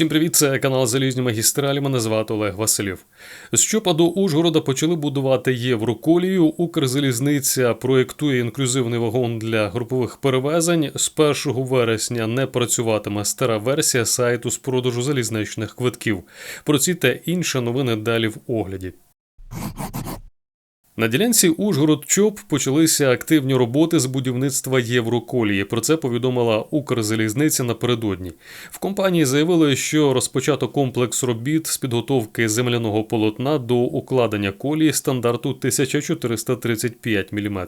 Всім привіт, це канал Залізні Магістралі. Мене звати Олег Василів. З Чопа Ужгорода почали будувати Євроколію. Укрзалізниця проєктує інклюзивний вагон для групових перевезень. З 1 вересня не працюватиме стара версія сайту з продажу залізничних квитків. Про ці та інші новини далі в огляді. На ділянці Ужгород ЧОП почалися активні роботи з будівництва Євроколії. Про це повідомила Укрзалізниця напередодні. В компанії заявили, що розпочато комплекс робіт з підготовки земляного полотна до укладення колії стандарту 1435 мм.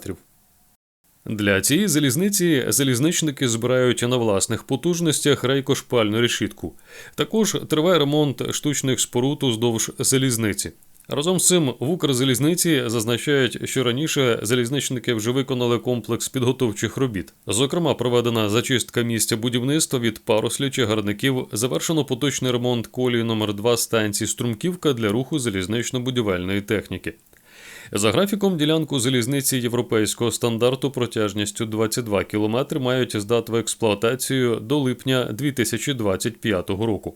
Для цієї залізниці залізничники збирають на власних потужностях рейкошпальну решітку. Також триває ремонт штучних споруд уздовж залізниці. Разом з цим в Укрзалізниці зазначають, що раніше залізничники вже виконали комплекс підготовчих робіт. Зокрема, проведена зачистка місця будівництва від паруслі чагарників, завершено поточний ремонт колії номер 2 станції Струмківка для руху залізнично-будівельної техніки. За графіком, ділянку залізниці європейського стандарту протяжністю 22 км мають здати в експлуатацію до липня 2025 року.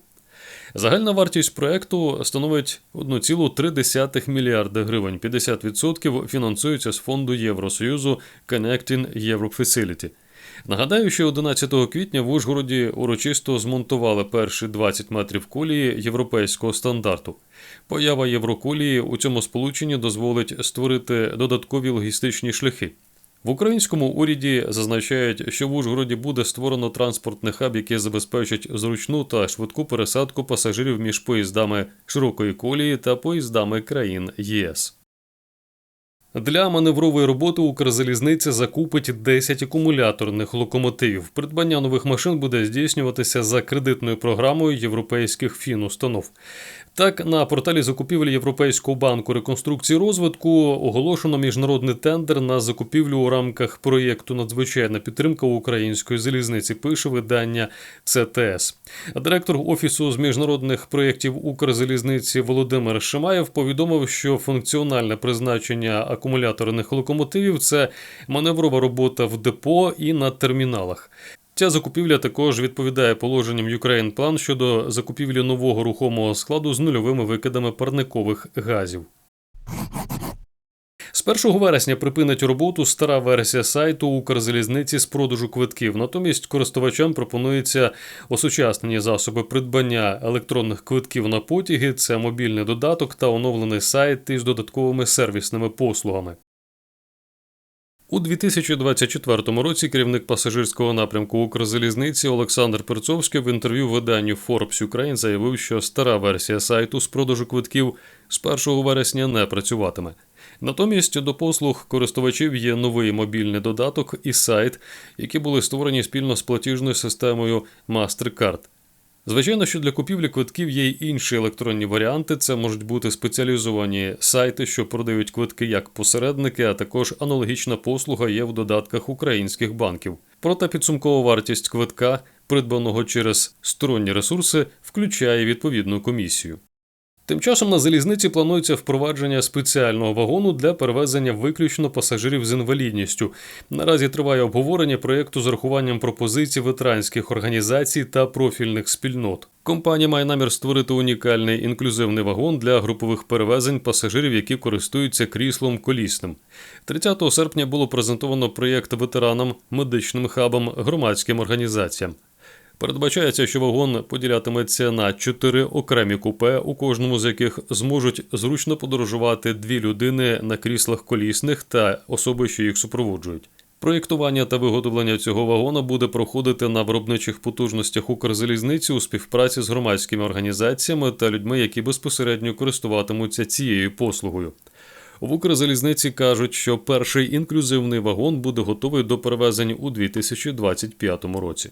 Загальна вартість проекту становить 1,3 мільярда гривень. 50% фінансується з фонду Євросоюзу Connecting Europe Facility. Нагадаю, що 11 квітня в Ужгороді урочисто змонтували перші 20 метрів колії європейського стандарту. Поява Євроколії у цьому сполученні дозволить створити додаткові логістичні шляхи. В українському уряді зазначають, що в Ужгороді буде створено транспортний хаб, який забезпечить зручну та швидку пересадку пасажирів між поїздами широкої колії та поїздами країн ЄС. Для маневрової роботи Укрзалізниця закупить 10 акумуляторних локомотивів. Придбання нових машин буде здійснюватися за кредитною програмою європейських фінустанов. Так, на порталі закупівлі Європейського банку реконструкції розвитку оголошено міжнародний тендер на закупівлю у рамках проєкту Надзвичайна підтримка української залізниці. Пише видання ЦТС. Директор офісу з міжнародних проєктів Укрзалізниці Володимир Шимаєв повідомив, що функціональне призначення акумуляторних локомотивів це маневрова робота в депо і на терміналах. Ця закупівля також відповідає положенням Ukraine Plan щодо закупівлі нового рухомого складу з нульовими викидами парникових газів. З 1 вересня припинить роботу стара версія сайту Укрзалізниці з продажу квитків. Натомість користувачам пропонується осучаснені засоби придбання електронних квитків на потяги, це мобільний додаток та оновлений сайт із додатковими сервісними послугами. У 2024 році керівник пасажирського напрямку Укрзалізниці Олександр Перцовський в інтерв'ю виданню Forbes Ukraine заявив, що стара версія сайту з продажу квитків з 1 вересня не працюватиме. Натомість до послуг користувачів є новий мобільний додаток і сайт, які були створені спільно з платіжною системою MasterCard. Звичайно, що для купівлі квитків є й інші електронні варіанти. Це можуть бути спеціалізовані сайти, що продають квитки як посередники, а також аналогічна послуга є в додатках українських банків. Проте підсумкова вартість квитка, придбаного через сторонні ресурси, включає відповідну комісію. Тим часом на залізниці планується впровадження спеціального вагону для перевезення виключно пасажирів з інвалідністю. Наразі триває обговорення проєкту з урахуванням пропозицій ветеранських організацій та профільних спільнот. Компанія має намір створити унікальний інклюзивний вагон для групових перевезень пасажирів, які користуються кріслом колісним. 30 серпня було презентовано проєкт ветеранам, медичним хабам, громадським організаціям. Передбачається, що вагон поділятиметься на чотири окремі купе, у кожному з яких зможуть зручно подорожувати дві людини на кріслах колісних та особи, що їх супроводжують. Проєктування та виготовлення цього вагона буде проходити на виробничих потужностях Укрзалізниці у співпраці з громадськими організаціями та людьми, які безпосередньо користуватимуться цією послугою. В Укрзалізниці кажуть, що перший інклюзивний вагон буде готовий до перевезень у 2025 році.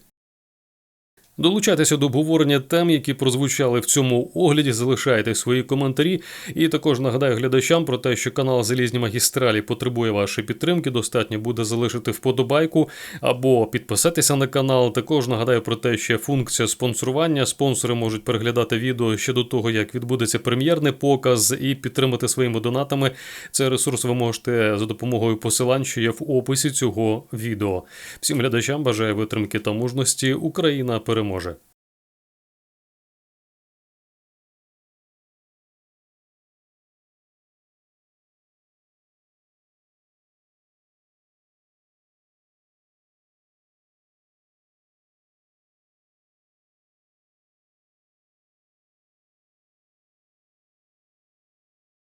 Долучайтеся до обговорення тем, які прозвучали в цьому огляді. Залишайте свої коментарі. І також нагадаю глядачам про те, що канал Залізні магістралі потребує вашої підтримки. Достатньо буде залишити вподобайку або підписатися на канал. Також нагадаю про те, що функція спонсорування. Спонсори можуть переглядати відео ще до того, як відбудеться прем'єрний показ, і підтримати своїми донатами. Цей ресурс ви можете за допомогою посилань, що є в описі цього відео. Всім глядачам бажаю витримки та мужності. Україна переможе.